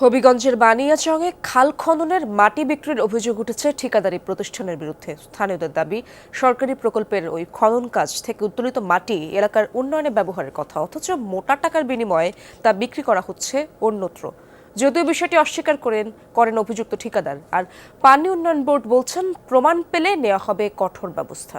হবিগঞ্জের বানিয়াচংয়ে খাল খননের মাটি বিক্রির অভিযোগ উঠেছে ঠিকাদারি প্রতিষ্ঠানের বিরুদ্ধে। স্থানীয়দের দাবি, সরকারি প্রকল্পের ওই খনন কাজ থেকে উত্তোলিত মাটি এলাকার উন্নয়নে ব্যবহারের কথা, অথচ মোটা টাকার বিনিময়ে তা বিক্রি করা হচ্ছে অন্যত্র। যদিও বিষয়টি অস্বীকার করেন করেন অভিযুক্ত ঠিকাদার। আর পানি উন্নয়ন বোর্ড বলছেন, প্রমাণ পেলে নেওয়া হবে কঠোর ব্যবস্থা।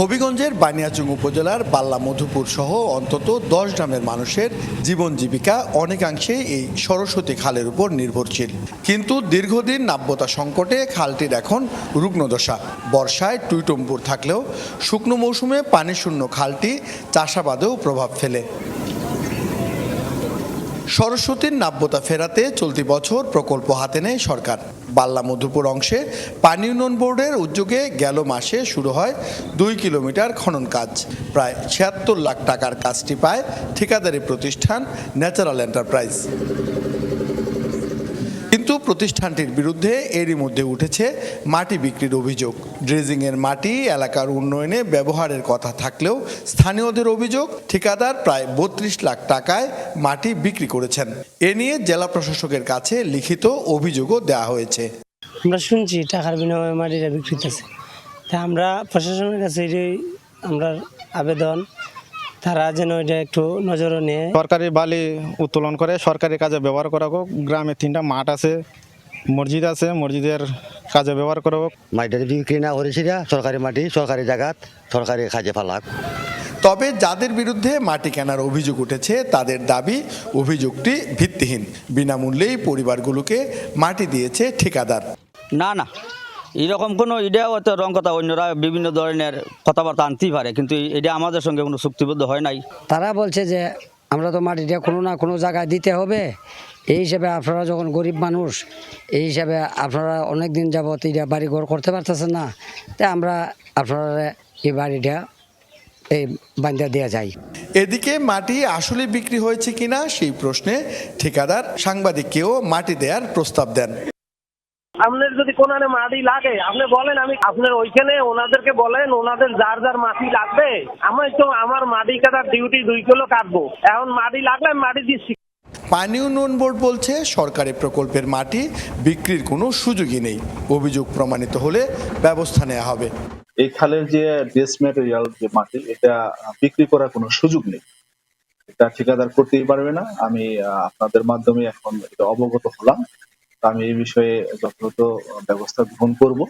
হবিগঞ্জের বানিয়াচুং উপজেলার বাল্লা মধুপুর সহ অন্তত দশ গ্রামের মানুষের জীবন জীবিকা অনেকাংশে এই সরস্বতী খালের উপর নির্ভরশীল। কিন্তু দীর্ঘদিন নাব্যতা সংকটে খালটির এখন রুগ্নদশা বর্ষায় টুইটম্বুর থাকলেও শুকনো মৌসুমে পানিশূন্য খালটি চাষাবাদেও প্রভাব ফেলে। সরস্বতীর নাব্যতা ফেরাতে চলতি বছর প্রকল্প হাতে নেয় সরকার। বাল্লা মধুপুর অংশে পানি উন্নয়ন বোর্ডের উদ্যোগে গেল মাসে শুরু হয় দুই কিলোমিটার খনন কাজ। প্রায় ছিয়াত্তর লাখ টাকার কাজটি পায় ঠিকাদারি প্রতিষ্ঠান ন্যাচারাল এন্টারপ্রাইজ। কিন্তু প্রতিষ্ঠানটির বিরুদ্ধে এরই মধ্যে উঠেছে মাটি বিক্রির অভিযোগ। ড্রেজিংয়ের মাটি এলাকার উন্নয়নে ব্যবহারের কথা থাকলেও স্থানীয়দের অভিযোগ, ঠিকাদার প্রায় বত্রিশ লাখ টাকায় মাটি বিক্রি করেছেন। এ নিয়ে জেলা প্রশাসকের কাছে লিখিত অভিযোগও দেওয়া হয়েছে। আমরা শুনছি টাকার বিনিময়ে মাটিটা বিক্রি তা আমরা প্রশাসনের কাছে আমরা আবেদন তারা যেন এটা একটু নজরে নিয়ে সরকারি বালি উত্তোলন করে সরকারি কাজে ব্যবহার করা হোক। গ্রামে তিনটা মাঠ আছে মসজিদ আছে মসজিদের কাজে ব্যবহার করা হোক। মাটিটা যদি বিক্রি না করেছি সরকারি মাটি সরকারি জায়গাত সরকারি কাজে ফালাক তবে যাদের বিরুদ্ধে মাটি কেনার অভিযোগ উঠেছে তাদের দাবি অভিযোগটি ভিত্তিহীন। বিনামূল্যেই পরিবারগুলোকে মাটি দিয়েছে ঠিকাদার। না না। এরকম কোনো এটাও হয়তো রং কথা অন্যরা বিভিন্ন ধরনের কথাবার্তা আনতেই পারে কিন্তু এটা আমাদের সঙ্গে কোনো চুক্তিবদ্ধ হয় নাই। তারা বলছে যে আমরা তো মাটিটা কোনো না কোনো জায়গায় দিতে হবে। এই হিসাবে আপনারা যখন গরিব মানুষ এই হিসাবে আপনারা অনেক দিন যাবত এটা বাড়ি ঘর করতে পারতেছেন না তাই আমরা আপনারা এই বাড়িটা এই বান্ধা দেওয়া যায়। এদিকে মাটি আসলে বিক্রি হয়েছে কিনা সেই প্রশ্নে ঠিকাদার সাংবাদিককেও মাটি দেওয়ার প্রস্তাব দেন। আপনার যদি কোনানে মাটি লাগে আপনি বলেন আমি আপনার ওইখানে ওনাদেরকে বলেন ওনাদের যার যার মাটি লাগবে আমি তো আমার মাটি কাটার ডিউটি দুই কিলো কাটবো। এখন মাটি লাগলে আমি মাটি দিচ্ছি। পানি উন্নয়ন বোর্ড বলছে সরকারি প্রকল্পের মাটি বিক্রির কোনো সুযোগই নেই। অভিযোগ প্রমাণিত হলে ব্যবস্থা নেওয়া হবে। এই খালের যে বেস ম্যাটেরিয়াল যে মাটি এটা বিক্রি করার কোনো সুযোগ নেই। এটা ঠিকাদার করতেই পারবে না। আমি আপনাদের মাধ্যমে এখন এটা অবগত হলাম। আমি এই বিষয়ে যথাযথ ব্যবস্থা গ্রহণ করব।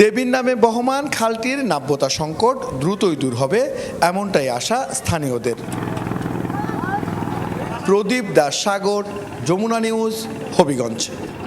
দেবীর নামে বহমান খালটির নাব্যতা সংকট দ্রুতই দূর হবে, এমনটাই আশা স্থানীয়দের। প্রদীপ দাস সাগর, যমুনা নিউজ, হবিগঞ্জ।